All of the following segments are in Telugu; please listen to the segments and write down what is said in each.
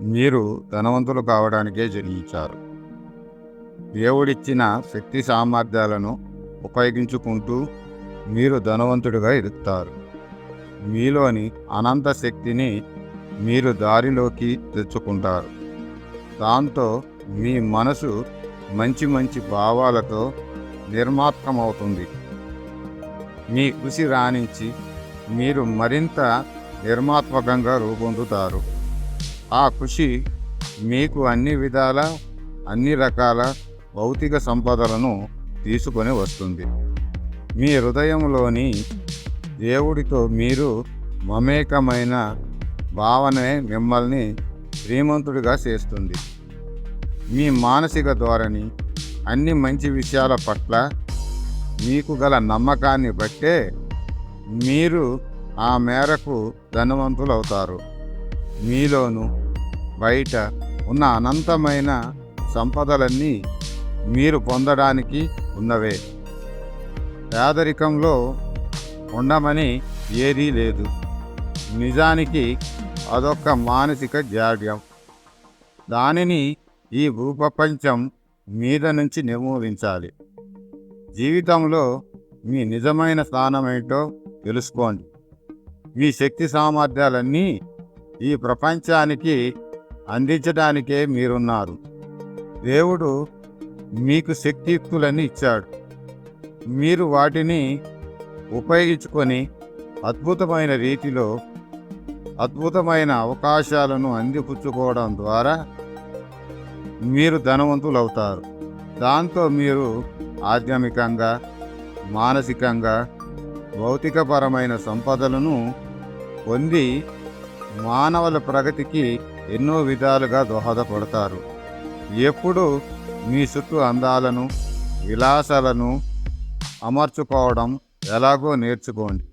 మీరు ధనవంతులు కావడానికే జన్మించారు. దేవుడిచ్చిన శక్తి సామర్థ్యాలను ఉపయోగించుకుంటూ మీరు ధనవంతుడిగా ఎదుగుతారు. మీలోని అనంత శక్తిని మీరు దారిలోకి తెచ్చుకుంటారు. దాంతో మీ మనసు మంచి మంచి భావాలతో నిర్మాత్మకమవుతుంది మీ కృషి రాణించి మీరు మరింత నిర్మాత్మకంగా రూపొందుతారు. ఆ కృషి మీకు అన్ని విధాల అన్ని రకాల భౌతిక సంపదలను తీసుకొని వస్తుంది. మీ హృదయంలోని దేవుడితో మీరు మమేకమైన భావనే మిమ్మల్ని శ్రీమంతుడిగా చేస్తుంది. మీ మానసిక ధోరణి అన్ని మంచి విషయాల పట్ల మీకు గల నమ్మకాన్ని బట్టే మీరు ఆ మేరకు ధనవంతులవుతారు. మీలోను బయట ఉన్న అనంతమైన సంపదలన్నీ మీరు పొందడానికి ఉన్నవే. పేదరికంలో ఉండమని ఏదీ లేదు. నిజానికి అదొక మానసిక జాడ్యం. దానిని ఈ భూప్రపంచం మీద నుంచి నిర్మూలించాలి. జీవితంలో మీ నిజమైన స్థానం ఏంటో తెలుసుకోండి. మీ శక్తి సామర్థ్యాలన్నీ ఈ ప్రపంచానికి అందించడానికే మీరున్నారు. దేవుడు మీకు శక్తియుక్తులన్నీ ఇచ్చాడు. మీరు వాటిని ఉపయోగించుకొని అద్భుతమైన రీతిలో అద్భుతమైన అవకాశాలను అందిపుచ్చుకోవడం ద్వారా మీరు ధనవంతులవుతారు. దాంతో మీరు ఆధ్యాత్మికంగా మానసికంగా భౌతికపరమైన సంపదలను పొంది మానవుల ప్రగతికి ఎన్నో విధాలుగా దోహదపడతారు. ఎప్పుడు మీ చుట్టూ అందాలను విలాసాలను అమర్చుకోవడం ఎలాగో నేర్చుకోండి.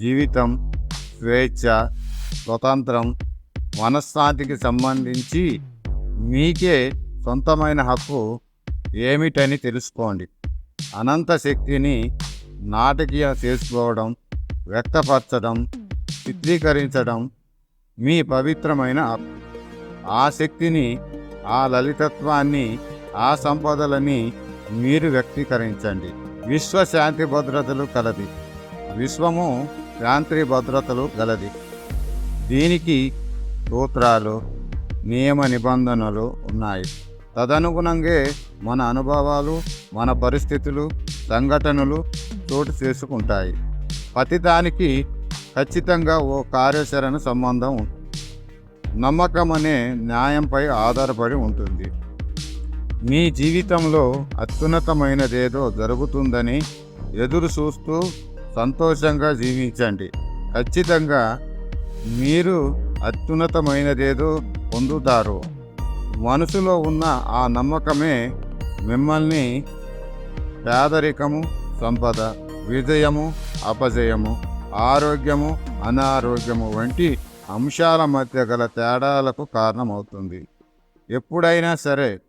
జీవితం స్వేచ్ఛ స్వతంత్రం మనశ్శాంతికి సంబంధించి మీకే సొంతమైన హక్కు ఏమిటని తెలుసుకోండి. అనంత శక్తిని నాటకీయం చేసుకోవడం వ్యక్తపరచడం చిత్రీకరించడం మీ పవిత్రమైన ఆత్మ. ఆ శక్తిని ఆ లలితత్వాన్ని ఆ సంపదలని మీరు వ్యక్తీకరించండి. విశ్వ శాంతి భద్రతలు కలది. విశ్వము శాంతి భద్రతలు గలది. దీనికి సూత్రాలు నియమ నిబంధనలు ఉన్నాయి. తదనుగుణంగా మన అనుభవాలు మన పరిస్థితులు సంఘటనలు చోటు చేసుకుంటాయి. ప్రతిదానికి ఖచ్చితంగా ఓ కార్యాచరణ సంబంధం ఉంటుంది నమ్మకం అనే న్యాయంపై ఆధారపడి ఉంటుంది. మీ జీవితంలో అత్యున్నతమైనదేదో జరుగుతుందని ఎదురు చూస్తూ సంతోషంగా జీవించండి. ఖచ్చితంగా మీరు అత్యున్నతమైనదేదో పొందుతారు. మనసులో ఉన్న ఆ నమ్మకమే మిమ్మల్ని పేదరికము సంపద విజయము అపజయము ఆరోగ్యము అనారోగ్యము వంటి అంశాల మధ్య గల తేడాలకు కారణమవుతుంది. ఎప్పుడైనా సరే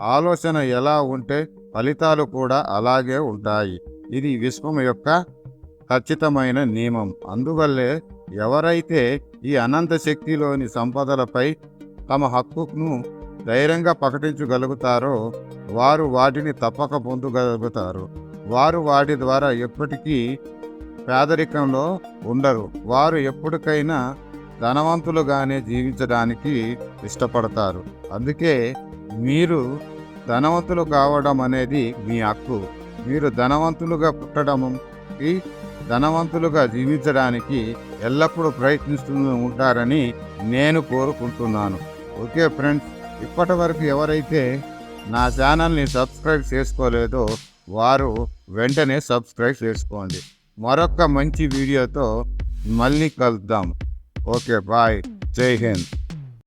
ఆలోచన ఎలా ఉంటే ఫలితాలు కూడా అలాగే ఉంటాయి. ఇది విశ్వం యొక్క ఖచ్చితమైన నియమం. అందువల్లే ఎవరైతే ఈ అనంత శక్తిలోని సంపదలపై తమ హక్కును ధైర్యంగా ప్రకటించగలుగుతారో వారు వాటిని తప్పక పొందగలుగుతారు. వారు వాటి ద్వారా ఎప్పటికీ పేదరికంలో ఉండరు. వారు ఎప్పటికైనా ధనవంతులుగానే జీవించడానికి ఇష్టపడతారు. అందుకే మీరు ధనవంతులు కావడం అనేది మీ హక్కు. మీరు ధనవంతులుగా పుట్టడంకి ధనవంతులుగా జీవించడానికి ఎల్లప్పుడూ ప్రయత్నిస్తూ ఉంటారని నేను కోరుకుంటున్నాను. ఓకే ఫ్రెండ్స్ ఇప్పటి వరకు ఎవరైతే నా ఛానల్ని సబ్స్క్రైబ్ చేసుకోలేదో వారు వెంటనే సబ్స్క్రైబ్ చేసుకోండి. మరొక మంచి వీడియోతో మళ్ళీ కలుద్దాం. Okay bye. జై హింద్.